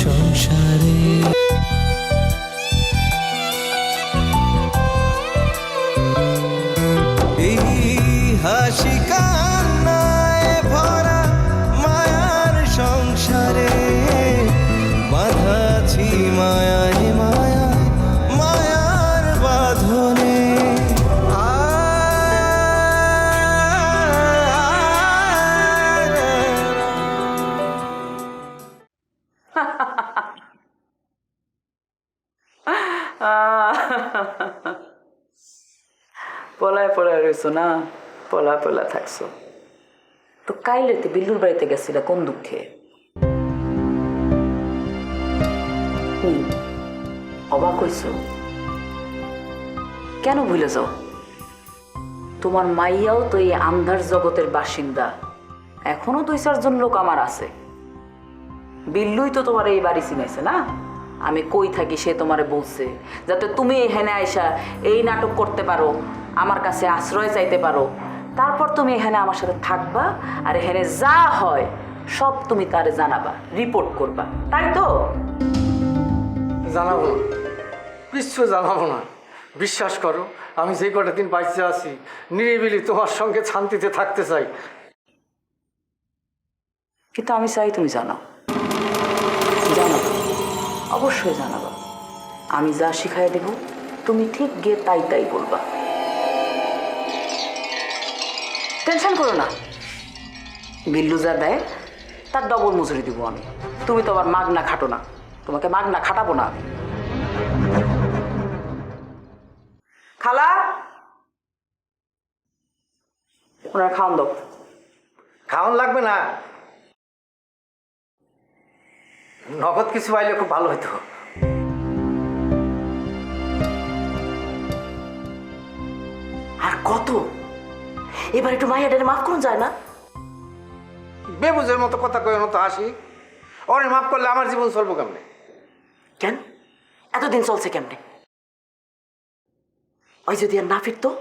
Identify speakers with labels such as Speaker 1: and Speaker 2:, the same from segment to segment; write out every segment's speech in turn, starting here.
Speaker 1: সংসারে। এই হাসি
Speaker 2: পলায় পলায় রয়েছো না? পলা পলা থাকছো। তো কাইলেতে বিল্লুর বাড়িতে গেছিলা, কোন দুঃখে? অবাক হইছো? কেন ভুলে যাও? তোমার মাইয়াও তো এই আন্ধার জগতের বাসিন্দা। এখনও দুই চারজন লোক আমার আছে। বিল্লুই তো তোমার এই বাড়ি চিনাইছে না? আমি কই থাকি সে তোমারে বলছে। যাতে তুমি এখানে আইসা এই নাটক করতে পারো। আমার কাছে আশ্রয় চাইতে পারো। তারপর তুমি এখানে আমার সাথে থাকবা আর এখানে যা হয় সব তুমি তারে জানাবা রিপোর্ট করবা। তাই তো?
Speaker 3: জানাব না। কিচ্ছু জানাব না। বিশ্বাস করো আমি যে কটা দিন বাইচে আছি নিরিবিলি তোমার সঙ্গে শান্তিতে থাকতে চাই।
Speaker 2: কিন্তু আমি চাই তুমি জানাও। জানাব অবশ্যই জানাবা। আমি যা শিখাই দেব তুমি ঠিক গিয়ে তাই তাই বলবা। টেনশন করো না। বিল্লু যা দেয়, তার ডবল মজুরি দিব আমি। তুমি তো আবার মাগনা খাটো না। তোমাকে মাগনা খাটাবো না আমি। খালা? ওনার খাওয়ান দাও।
Speaker 3: খাওয়ান লাগবে না। নগদ কিছু পাইলে খুব ভালো হতো
Speaker 2: আর কত? এবার একটু মাইয়াদের মাফ করুন যায় না
Speaker 3: বেবুজের মতো কথা কই মতো আসি ওরে মাফ করলে আমার জীবন চলবো কেমনে?
Speaker 2: কেন? এতদিন চলছে কেমনে? ওই যদি আর না ফিরতো।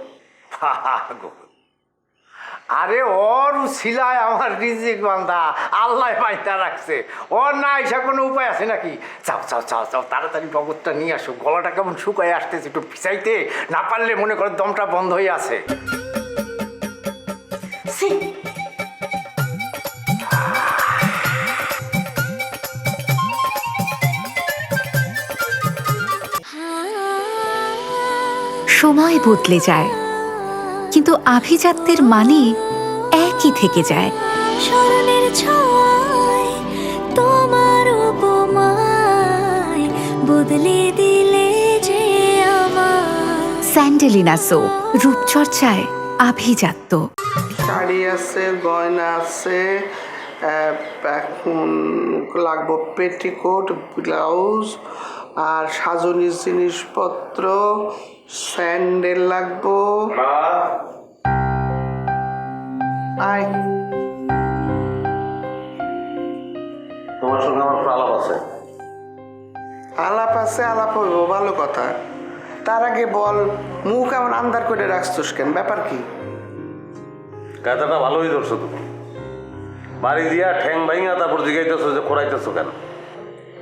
Speaker 3: আরে ওর শিলায় আমার রিজিক বান্ধা আল্লাহ পাইতা রাখছে। ওর না এসা কোনো উপায় আছে নাকি? চাও চাও চাও চাও তাড়াতাড়ি বগরটা নিয়ে আসো। গলাটা কেমন শুকায় আসতেছে একটু পিছাইতে। না পারলে মনে করে দমটা বন্ধ হয়ে আছে।
Speaker 4: সময় বদলে যায় কিন্তু আভিজাত্যের মানে একই থেকে যায়।
Speaker 5: স্মরণের ছোঁয়ায় তোমার উপমায় বদলে দিলে যে আমার
Speaker 4: স্যান্ডেলিনা সো রূপচর্চায় আভিজাত্য।
Speaker 6: শাড়ি আছে গয়না আছে এখন লাগবো পেটিকোট ব্লাউজ আর সাজনির জিনিসপত্র স্যান্ডেল লাগবো। আয়।
Speaker 7: তোমার সঙ্গে আমার আলাপ আছে।
Speaker 6: আলাপ আছে আলাপ হইব ভালো কথা। তার আগে বল মুখ এমন আন্দার করে রাখছোস কেন? ব্যাপার কি?
Speaker 7: কায়দাটা ভালোই ধরছো তুমি। বাড়ি দিয়া ঠ্যাং ভাইঙা তারপর জিগাইতেছো যে খোরাইতেছো কেন?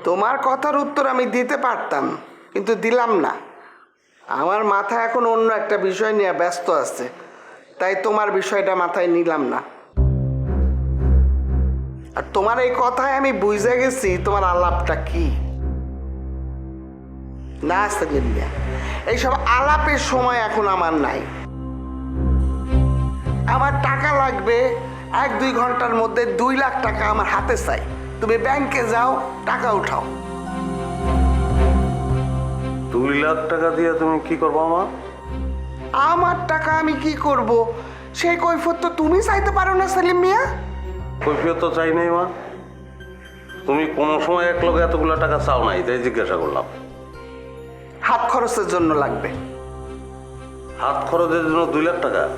Speaker 6: তোমার কথার উত্তর আমি দিতে পারতাম, কিন্তু দিলাম না। আমার মাথা এখন অন্য একটা বিষয় নিয়ে ব্যস্ত আছে, তাই তোমার বিষয়টা মাথায় নিলাম না। আর তোমার এই কথায় আমি বুঝে গেছি, তোমার আলাপটা কি। না সেলিমিয়া এইসব আলাপের সময় এখন আমার নাই। আমার টাকা লাগবে এক দুই ঘণ্টার মধ্যে দুই লাখ টাকা আমার হাতে চাই। তুমি ব্যাংকে যাও টাকা উঠাও।
Speaker 7: দুই লাখ টাকা দিয়ে তুমি কি করব আমার
Speaker 6: আমার টাকা আমি কি করব? সেই কৈফত তো তুমি চাইতে পারো না সেলিম মিয়া।
Speaker 7: কৈফিয়ত তো চাই নাই মা। তুমি কোনো সময় এক লগে এতগুলো টাকা চাও নাই তাই জিজ্ঞাসা করলাম।
Speaker 6: হাত খরচের জন্য লাগবে।
Speaker 7: হাত খরচের জন্য দুই লাখ টাকা?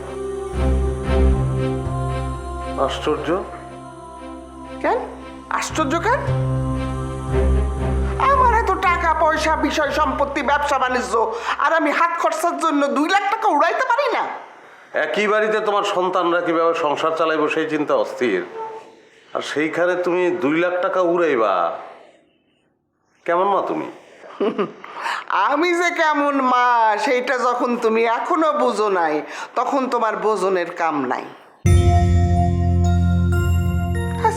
Speaker 7: আশ্চর্য?
Speaker 6: কেন? আশ্চর্য কেন? আমার এত টাকা পয়সা বিষয় সম্পত্তি ব্যবসা বাণিজ্য আর আমি হাত খরচার জন্য দুই লাখ টাকা উড়াইতে পারি না।
Speaker 7: একই বাড়িতে তোমার সন্তানরা কীভাবে সংসার চালাইবো সেই চিন্তা অস্থির। আর সেইখানে তুমি দুই লাখ টাকা উড়াইবা। কেমন মা তুমি?
Speaker 6: আমি যে কেমন মা সেইটা যখন তুমি এখনও বুঝো নাই তখন তোমার বোঝনের কাম নাই।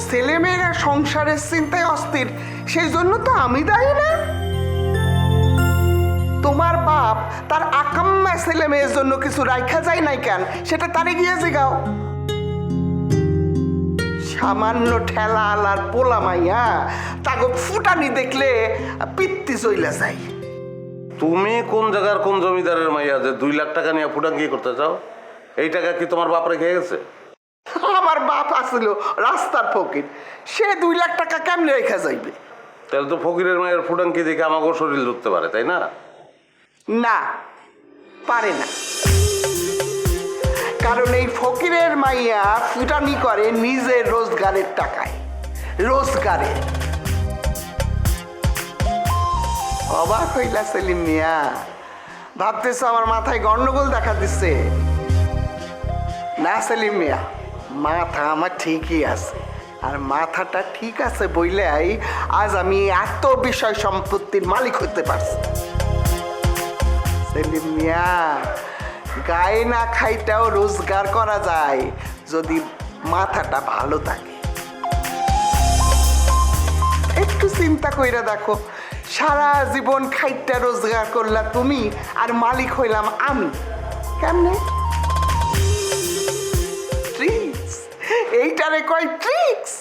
Speaker 6: ছেলেমেয়েরা সংসারের চিন্তায় অস্থির সেই জন্য তো আমি দায়ী না। তোমার বাপ তার আকাম্মা ছেলে মেয়ের জন্য কিছু রাখা যায় নাই কেন? সেটা তারে গিয়ে জিগাও। সামান্য ঠেলা আলার পোলা মাইয়া তাকে ফুটানি দেখলে পিত্তি চইলা যায়।
Speaker 7: তুমি কোন জায়গার কোন জমিদারের মাইয়া যে দুই লাখ টাকা নিয়ে ফুটাঙ্গি করতে চাও? এই টাকা কি তোমার বাপ রেখে গেছে?
Speaker 6: আমার বাপ আসছিল রাস্তার ফকির। সে দুই লাখ টাকা কেমনে রেখা যাইবে?
Speaker 7: তাহলে তো ফকিরের মায়ের ফুটাঙ্কি দেখে আমাকেও শরীর ধরতে পারে তাই না?
Speaker 6: না পারে না। কারণ এই ফকিরের মাইয়া ফুটানি করে নিজের রোজগারের টাকায়। রোজগারে। অবাক হইলা সেলিম মিয়া। ভাবতেছ আমার মাথায় গন্ডগোল দেখা দিচ্ছে? না সেলিম মিয়া। মাথা আমার ঠিকই আছে। আর মাথাটা ঠিক আছে বইলাই আজ আমি এত বিষয় সম্পত্তির মালিক হতে পারছি। সেলিম মিয়া, গায়ে না খাইটাও রোজগার করা যায় যদি মাথাটা ভালো থাকে। একটু চিন্তা কইরা দেখো, সারা জীবন খাইটা রোজগার করলা তুমি, আর মালিক হইলাম আমি। কেমনে? এইটারে কয় ট্রিক্স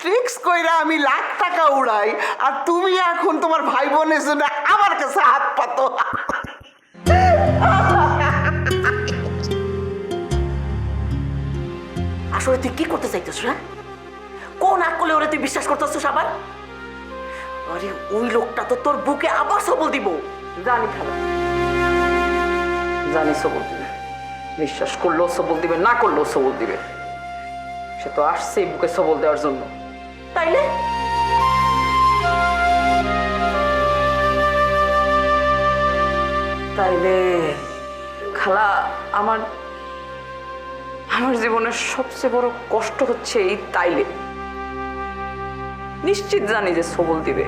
Speaker 6: ট্রিক্স কইরা আমি লাখ টাকা উড়াই, আর তুমি এখন তোমার ভাই বোনের জন্য আমার কাছে হাত পাতো।
Speaker 2: আসলে তুই কি করতে চাইতেছ হ্যাঁ? কোন আকলে ওরে তুই বিশ্বাস করতেছিস আবার? আরে, ওই লোকটা তো তোর বুকে আবার সবল দিব। জানি খালা। জানি সবল বিশ্বাস করলেও সবল দিবে, না করলেও সবল দিবে। সে তো আসছে বুকে সবল দেওয়ার জন্য। তাইলে তাইলে খালা, আমার আমার জীবনের সবচেয়ে বড় কষ্ট হচ্ছে এই তাইলে। নিশ্চিত জানি যে সবল দিবে।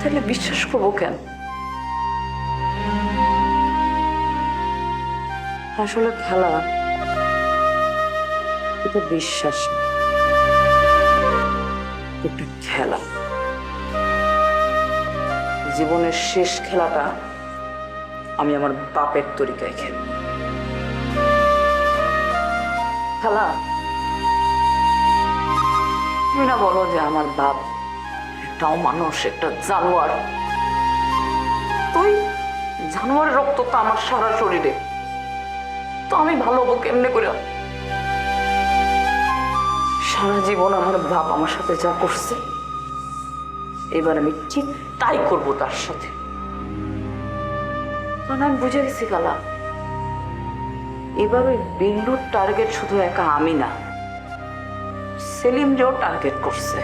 Speaker 2: তাহলে বিশ্বাস করব কেন? আসলে খেলা, এটা বিশ্বাস না। এটা খেলা। জীবনের শেষ খেলাটা আমি আমার বাপের তরিকায় খেলি খেলা, তুমি না বলো যে আমার বাপ একটাও মানুষ, একটা জানোয়ার। তুই জানোয়ারের রক্ত তো আমার সারা শরীরে তো আমি ভালো হব কেমনে করে সারা জীবন আমার বাপ আমার সাথে যা করছে, এবার আমি ঠিক তাই করব তার সাথে। কারণ আমি বুঝে গেছি কালা এভাবে বিল্লুর টার্গেট শুধু একা আমি না সেলিমরেও টার্গেট করছে।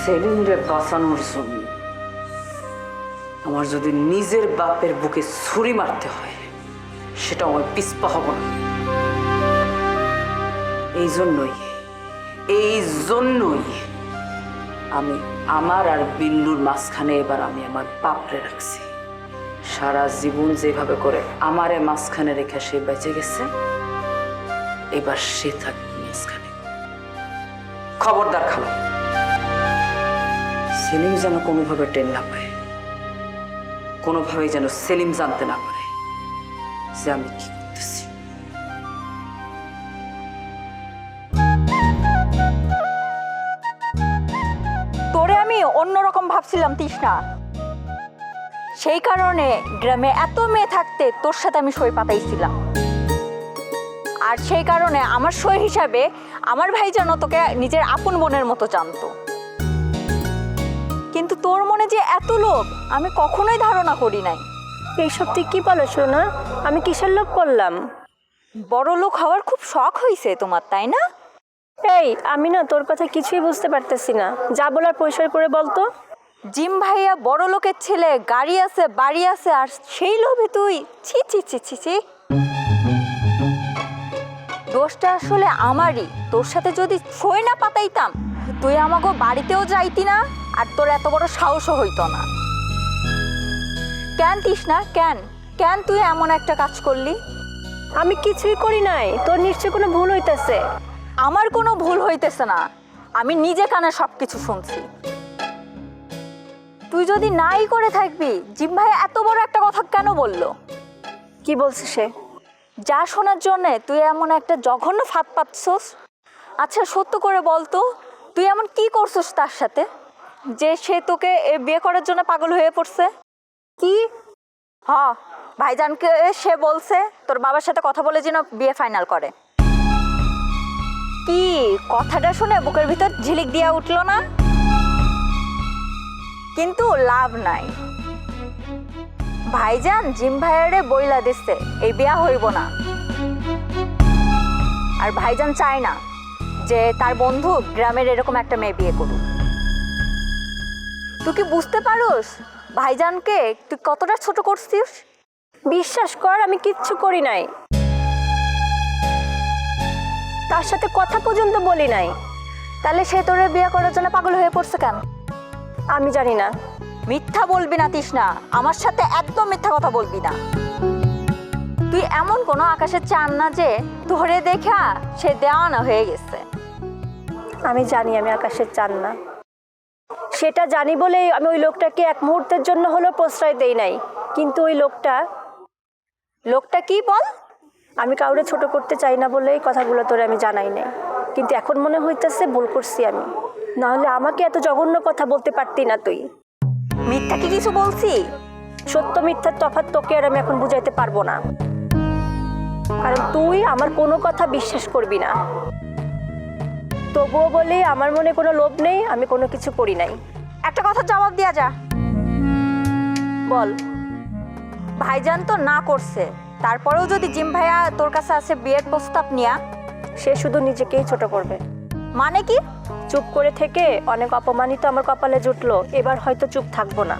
Speaker 2: সেলিমরে বাঁচানোর জন্য আমার যদি নিজের বাপের বুকে ছুরি মারতে হয় সেটা আমার পিসপা হব না। এই জন্যই এই জন্যই আমি আমার আর বিল্লুর মাঝখানে এবার আমি আমার বাপরে রাখছি। সারা জীবন যেভাবে করে আমারে মাঝখানে রেখে সে বেঁচে গেছে, এবার সে থাকবে মাঝখানে। খবরদার খালা, সেলিম যেন কোনোভাবে টেন না পায়, কোনোভাবেই যেন সেলিম জানতে না পারে। যে
Speaker 8: তোরে আমি অন্যরকম ভাবছিলাম, তৃষ্ণা। সেই কারণে গ্রামে এত মেয়ে থাকতে তোর সাথে আমি সই পাতাইছিলাম। আর সেই কারণে আমার সই হিসাবে আমার ভাই যেন তোকে নিজের আপন বোনের মতো জানতো। কিন্তু তোর মনে যে এত লোভ, আমি কখনোই ধারণা করি নাই।
Speaker 9: এইসব তুই কি বলো শোনা আমি কিসের লোভ করলাম?
Speaker 8: বড় লোক হওয়ার খুব শখ হয়েছে তোমার তাই না?
Speaker 9: এই আমি না তোর কথা কিছুই বুঝতে পারতেছি না। যা বলার পরিসর করে বলতো
Speaker 8: জিম ভাইয়া বড় লোকের ছেলে গাড়ি আছে বাড়ি আছে আর সেই লোভে তুই ছি ছি ছি ছি ছি। দোষটা আসলে আমারই। তোর সাথে যদি সই না পাতাইতাম তুই আমাকে বাড়িতেও যাইতি না আর তোর এত বড় সাহসও হইতো না। কেন তৃষ্ণা কেন কেন তুই এমন একটা কাজ করলি?
Speaker 9: আমি কিছুই করি নাই। তোর নিশ্চয় কোনো ভুল হইতেছে?
Speaker 8: আমার কোনো ভুল হইতেছে না। আমি নিজে কানে সব কিছু শুনছি। তুই যদি নাই করে থাকবি জিম ভাই এত বড় একটা কথা কেন বলল?
Speaker 9: কি বলছে সে?
Speaker 8: যা শোনার জন্যে তুই এমন একটা জঘন্য ফাঁদ পাচ্ছস। আচ্ছা সত্য করে বলতো তুই এমন কি করছস তার সাথে? যে সে তোকে বিয়ে করার জন্য পাগল হয়ে পড়ছে? কি? হ, ভাইজানকে সে বলছে, তোর বাবার সাথে কথা বলে যেন বিয়ে ফাইনাল করে। কি? কথাটা শুনে বুকের ভিতর ঝিলিক দিয়া উঠল না? কিন্তু লাভ নাই। ভাইজান জিম ভাইয়ারে বইলা দিচ্ছে এই বিয়া হইব না। আর ভাইজান চায় না যে তার বন্ধু গ্রামের এরকম একটা মেয়ে বিয়ে করুক। তুই কি বুঝতে পারোস? ভাইজানকে তুই কতটা ছোট করছিস?
Speaker 9: বিশ্বাস কর আমি কিচ্ছু করি নাই। তার সাথে কথা পর্যন্ত বলি নাই।
Speaker 8: তাহলে সে তোরে বিয়ে করার জন্য পাগল হয়ে পড়ছে কেন?
Speaker 9: আমি জানি না।
Speaker 8: মিথ্যা বলবি না তৃষ্ণা। আমার সাথে একদম মিথ্যা কথা বলবি না। তুই এমন কোনো আকাশে চান না যে ধরে দেখা সে দেওয়ানা হয়ে গেছে।
Speaker 9: আমি জানি আমি আকাশের চান না। সেটা জানি বলেই আমি ওই লোকটাকে এক মুহূর্তের জন্য হলেও প্রশ্রয় দেই নাই। কিন্তু ওই লোকটা
Speaker 8: লোকটা কি বল?
Speaker 9: আমি কাউরে ছোট করতে চাই না বলেই কথাগুলো তোরে আমি জানাই নাই। কিন্তু এখন মনে হইতেছে ভুল করছি আমি। না হলে আমাকে এত জঘন্য কথা বলতে পারতি না তুই।
Speaker 8: মিথ্যা কি কিছু বলছি?
Speaker 9: সত্য মিথ্যার তফাৎ তোকে আর আমি এখন বুঝাইতে পারব না। কারণ তুই আমার কোনো কথা বিশ্বাস করবি না। তবুও বলে, আমার মনে কোনো লোভ নেই, আমি কোনো কিছু করি নাই।
Speaker 8: একটা কথা জবাব দিয়া যা।
Speaker 9: বল।
Speaker 8: ভাইজান তো না করছে। তারপরেও যদি জিম ভাইয়া তোর কাছে আছে বিয়ের প্রস্তাব নিয়া,
Speaker 9: সে শুধু নিজেকেই ছোট করবে।
Speaker 8: মানে কি?
Speaker 9: চুপ করে থেকে অনেক অপমানিত আমার কপালে জুটলো, এবার হয়তো চুপ থাকব না।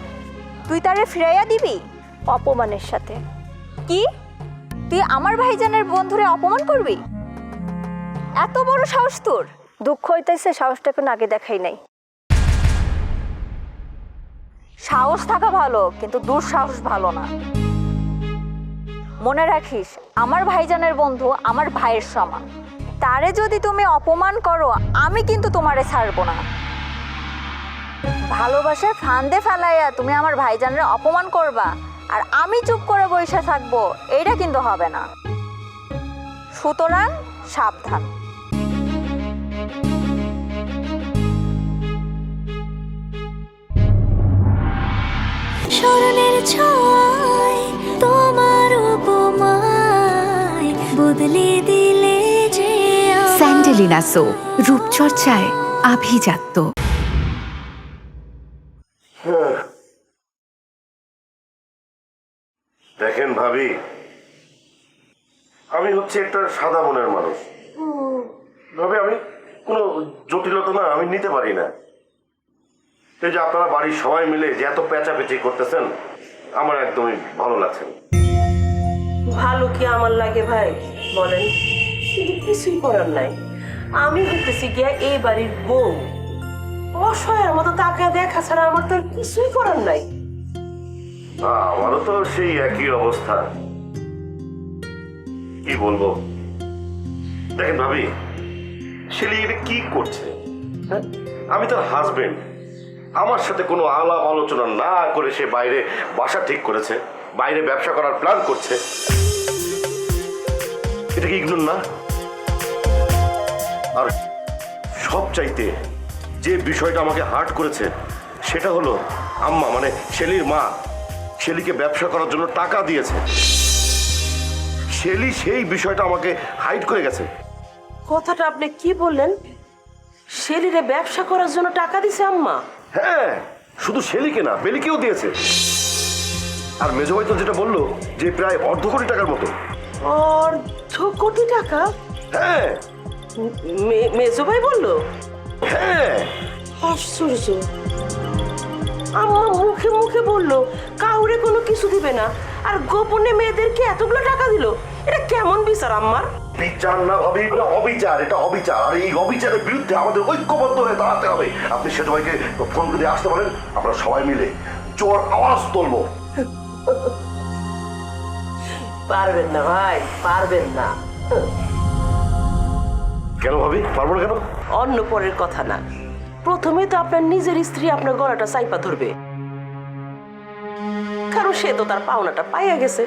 Speaker 8: তুই তারে ফিরাইয়া দিবি?
Speaker 9: অপমানের সাথে।
Speaker 8: কি? তুই আমার ভাইজানের বন্ধুরে অপমান করবি? এত বড় সাহস তোর?
Speaker 9: দুঃখ হইতেছে, সাহসটা এখন আগে দেখাই নাই।
Speaker 8: সাহস থাকা ভালো, কিন্তু দুঃসাহস ভালো না। মনে রাখিস, আমার ভাইজানের বন্ধু আমার ভাইয়ের সমান। তারে যদি তুমি অপমান করো, আমি কিন্তু তোমারে ছাড়বো না। ভালোবাসার ফান্দে ফেলাইয়া তুমি আমার ভাইজানের অপমান করবা, আর আমি চুপ করে বসে থাকব, এইটা কিন্তু হবে না। সুতরাং সাবধান।
Speaker 5: স্মরণের ছয় তোমার উপমায় বদলে দিলে যে
Speaker 4: স্যান্ডেলিনা সো রূপচর্চায় আভিজাত্য।
Speaker 7: দেখেন ভাবি আমি হচ্ছে একটা সাদা মনের মানুষ। ভাবে আমি কোনো জটিলতা না আমি নিতে পারি না। এই যে আপনারা বাড়ির সবাই মিলে যে এত পেঁচাপেচি করতেছেন আমার একদমই ভালো লাগছে না।
Speaker 10: ভালো কি আমার লাগে ভাই বলেন? কিন্তু কিছুই করার নাই। আমি হইতেছি গিয়া এই বাড়ির বউ। অসহায়ের মতো তাকে দেখা ছাড়া আমার তো আর কিছুই করার নাই।
Speaker 7: আমারও তো সেই একই অবস্থা। কি বলব? দেখেন ভাবি ছেলে এটা কি করছে? হ্যাঁ? আমি তার হাজবেন্ড আমার সাথে কোনো আলাপ আলোচনা না করে সে বাইরে বাসা ঠিক করেছে, বাইরে ব্যবসা করার প্ল্যান করছে। এটা কি ইগনোর না? আর সব চাইতে যে বিষয়টা আমাকে হার্ট করেছে, সেটা হলো আম্মা মানে শেলির মা। শেলিকে ব্যবসা করার জন্য টাকা দিয়েছে। শেলি সেই বিষয়টা আমাকে হাইড করে গেছে।
Speaker 10: কথাটা আপনি কি বললেন? শেলিরে ব্যবসা করার জন্য টাকা দিছে আম্মা।
Speaker 7: হ্যাঁ শুধু শেলিকে না বেলিকেও দিয়েছে। আর মেজো ভাই তো যেটা বলল যে প্রায় অর্ধ কোটি টাকার মতো।
Speaker 10: অর্ধ কোটি টাকা?
Speaker 7: হ্যাঁ।
Speaker 10: মে- মেজো ভাই বলল?
Speaker 7: হ্যাঁ।
Speaker 10: আশ্চর্য। আম্মা মুখে মুখে বলল কাউরে কোনো কিছু দিবে না। আর গোপনে মেয়েদেরকে এতগুলো টাকা দিল এটা কেমন বিচার আম্মার?
Speaker 7: বিচার না ভাবি এটা অবিচার এটা অবিচার। আর এই অবিচারের বিরুদ্ধে আমাদের ঐক্যবদ্ধ হয়ে দাঁড়াতে হবে। আপনি ফোন করে আসতে পারেন আমরা সবাই মিলে জোর আওয়াজ তুলবো।
Speaker 10: পারবেন না ভাই পারবেন না।
Speaker 7: কেন ভাবি? পারব না কেন?
Speaker 10: অন্য পরের কথা না। প্রথমে তো আপনার নিজের স্ত্রী আপনার গলাটা চাইপা ধরবে। কারণ সে তো তার পাওনাটা পাইয়া গেছে।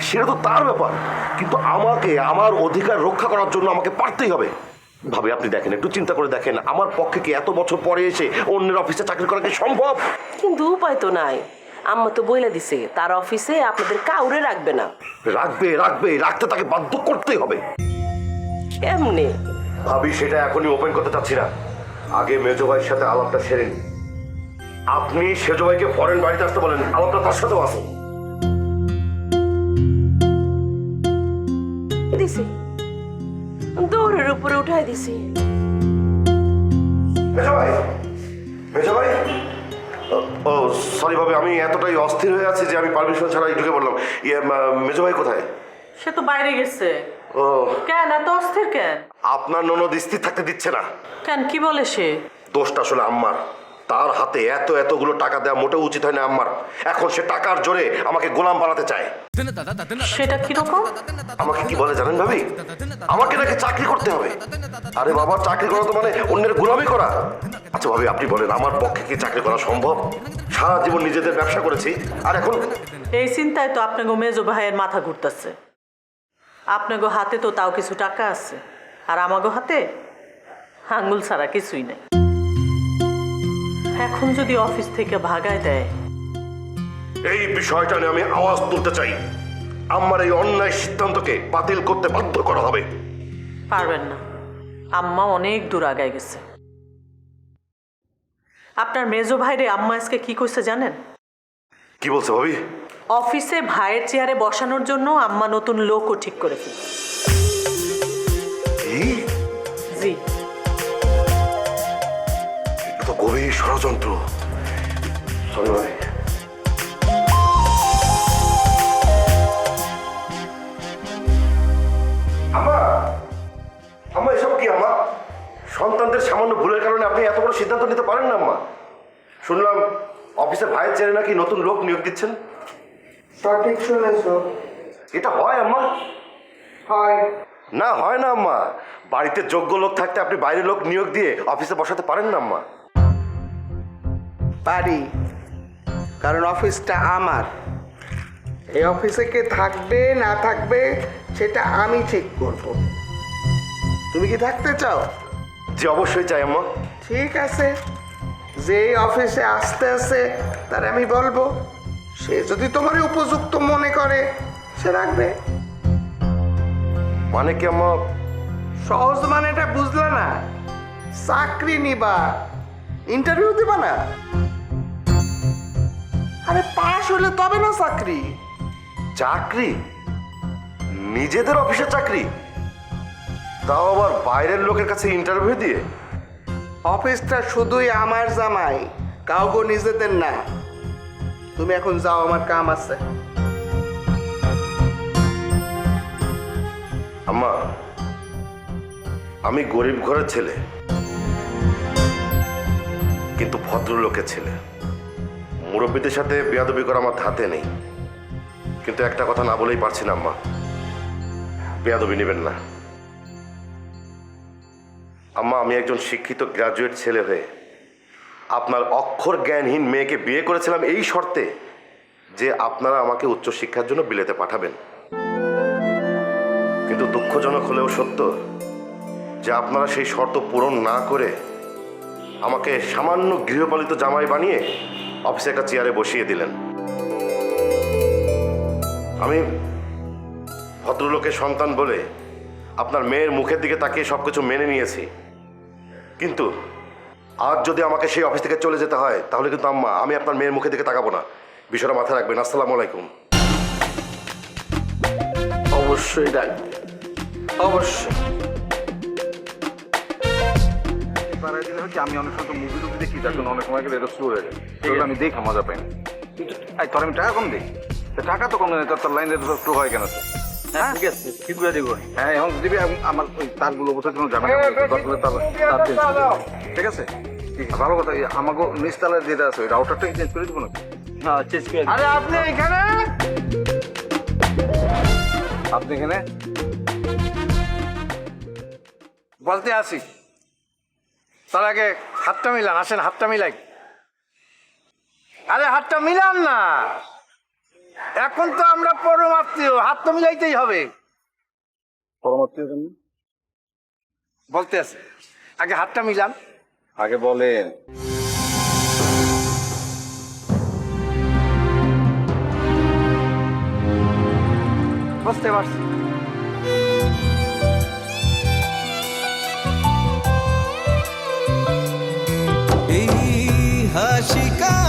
Speaker 7: সেটা তো তার ব্যাপার। কিন্তু আমাকে আমার অধিকার রক্ষা করার জন্য আমাকে পারতেই হবে। ভাবি আপনি দেখেন একটু চিন্তা করে দেখেন আমার পক্ষে কি এত বছর পরে এসে অন্যের অফিসে চাকরি করা কি সম্ভব?
Speaker 10: কিন্তু উপায় তো নাই। আম্মা তো বইলা দিছে তার অফিসে আপনাদের কাউরে রাখবে না।
Speaker 7: রাখবে রাখবে রাখতে তাকে বাধ্য করতেই হবে।
Speaker 10: কেমনে?
Speaker 7: ভাবি সেটা এখনই ওপেন করতে চাচ্ছি না। আগে মেজো ভাইয়ের সাথে আলাপটা সেরে নিন আপনি সেজো ভাইকে ফরেন বাড়িতে আসতে বলেন আলাপটা তার সাথেও আসুন
Speaker 10: উপরে উঠাই দিছি।
Speaker 7: ও সরি ভাবে আমি এতটাই অস্থির হয়ে আছি যে আমি পারমিশন ছাড়া ঢুকে বললাম ইয়ে মেজো ভাই কোথায়?
Speaker 2: সে তো বাইরে গেছে।
Speaker 7: ও।
Speaker 2: কেন এত অস্থির কেন?
Speaker 7: আপনার ননদ স্থির থাকতে দিচ্ছে না।
Speaker 2: কেন কি বলে সে?
Speaker 7: দোষটা আসলে আম্মার। তার হাতে এত এতগুলো টাকা দেওয়া মোটেও উচিত হয় না আমার এখন সে টাকার জোরে আমাকে গোলাম বানাতে চায়।
Speaker 2: সেটা কীরকম?
Speaker 7: আমাকে কি বলে জানেন ভাবি? আমাকে নাকি চাকরি করতে হবে। আরে বাবা চাকরি করা তো মানে অন্যের গোলামি করা। আচ্ছা ভাবি আপনি বলেন আমার পক্ষে কি চাকরি করা সম্ভব? সারা জীবন নিজেদের ব্যবসা করেছি আর এখন
Speaker 11: এই চিন্তায় তো আপনাকে মেজো ভাইয়ের মাথা ঘুরতেছে। আপনাকে হাতে তো তাও কিছু টাকা আছে আর আমাগো হাতে আঙ্গুল ছাড়া কিছুই নেই। এখন যদি অফিস থেকে ভাগায় দেয়।
Speaker 7: এই বিষয়টা নিয়ে আমি আওয়াজ তুলতে চাই। আমার এই অন্যায় সিদ্ধান্তকে বাতিল করতে বাধ্য করা হবে।
Speaker 11: পারবেন না। আম্মা অনেক দূর আগায় গেছে। আপনার মেজো ভাইরে আম্মা আজকে কি করছে জানেন?
Speaker 7: কি বলছে ভাবি?
Speaker 11: অফিসে ভাইয়ের চেয়ারে বসানোর জন্য আম্মা নতুন লোকও ঠিক করে ফেলছে। জি।
Speaker 7: গভীর ষড়যন্ত্র। আমা সন্তানদের সামান্য ভুলের কারণে আপনি এত বড় সিদ্ধান্ত নিতে পারেন না আম্মা। শুনলাম অফিসে ভাইয়ের চেয়ারে নাকি নতুন লোক নিয়োগ দিচ্ছেন।
Speaker 6: সঠিক শুনেছ।
Speaker 7: এটা হয় আম্মা?
Speaker 6: হয়।
Speaker 7: না হয় না আম্মা। বাড়িতে যোগ্য লোক থাকতে আপনি বাইরের লোক নিয়োগ দিয়ে অফিসে বসাতে পারেন না আম্মা।
Speaker 6: পারি। কারণ অফিসটা আমার। এই অফিসে কে থাকবে না থাকবে সেটা আমি ঠিক করব। তুমি কি থাকতে চাও?
Speaker 7: জি অবশ্যই চাই আম্মা।
Speaker 6: ঠিক আছে। যে অফিসে আসতে আসে তার আমি বলব সে যদি তোমার উপযুক্ত মনে করে সে রাখবে।
Speaker 7: মানে কি আম্মা?
Speaker 6: সহজ মানে এটা বুঝলা না। চাকরি নিবা। ইন্টারভিউ দিবা না? আরে পাশ হলে তবে না চাকরি।
Speaker 7: চাকরি? নিজেদের অফিসের চাকরি? তাও আবার বাইরের লোকের কাছে ইন্টারভিউ দিয়ে?
Speaker 6: অফিসটা শুধুই আমার জামাই কাউকে নিজেদের না। তুমি এখন যাও আমার কাম আছে।
Speaker 7: আম্মা আমি গরিব ঘরের ছেলে কিন্তু ভদ্রলোকের ছেলে। মুরব্বীদের সাথে বেয়াদবি করা আমার হাতে নেই। কিন্তু একটা কথা না বলেই পারছি না, আম্মা। বেয়াদবি নেবেন না। আম্মা, আমি একজন শিক্ষিত গ্রাজুয়েট ছেলে হয়ে আপনার অক্ষর জ্ঞানহীন মেয়েকে বিয়ে করেছিলাম এই শর্তে যে আপনারা আমাকে উচ্চশিক্ষার জন্য বিলেতে পাঠাবেন। কিন্তু দুঃখজনক হলেও সত্য যে আপনারা সেই শর্ত পূরণ না করে আমাকে সামান্য গৃহপালিত জামাই বানিয়ে অফিসে একটা চেয়ারে বসিয়ে দিলেন। আমি ভদ্রলোকের সন্তান বলে আপনার মেয়ের মুখের দিকে তাকিয়ে সব কিছু মেনে নিয়েছি। কিন্তু আজ যদি আমাকে সেই অফিস থেকে চলে যেতে হয়, তাহলে কিন্তু আম্মা, আমি আপনার মেয়ের মুখের দিকে তাকাবো না। বিষয়টা মাথায় রাখবেন। আসসালামু আলাইকুম।
Speaker 6: অবশ্যই রাখবে অবশ্যই।
Speaker 12: বাড়াই দিলে হয় কি আমি অনেক সময় মুভি টুভি দেখি যার জন্য অনেক সময় গেলে এটা স্লো হয়ে যায়। সেগুলো আমি দেখা মজা পাই না। কিন্তু তোর আমি টাকা কম দিই। টাকা তো কম নেই তোর তোর লাইনে স্লো হয় কেন? হ্যাঁ? ঠিক আছে ঠিক করে দিব। হ্যাঁ এখন দিবি আমার ওই তারগুলো বোঝার জন্য যাবে তার তার ঠিক আছে? ভালো কথা আমাকে নিচতলায় যেটা আছে ওই রাউটারটা চেঞ্জ করে দিব না চেঞ্জ করে
Speaker 3: আরে আপনি এখানে?
Speaker 12: আপনি এখানে?
Speaker 3: বলতে আসি। তার আগে হাতটা মিলান আসেন হাতটা মিলাই। আরে হাতটা মিলান না। এখন তো আমরা পরম আত্মীয় হাত তো মিলাইতেই হবে।
Speaker 12: পরমাত্মীয় জন্য
Speaker 3: বলতে আছে। আগে হাতটা মিলান।
Speaker 12: আগে বলেন।
Speaker 3: বুঝতে পারছি।
Speaker 1: 希望。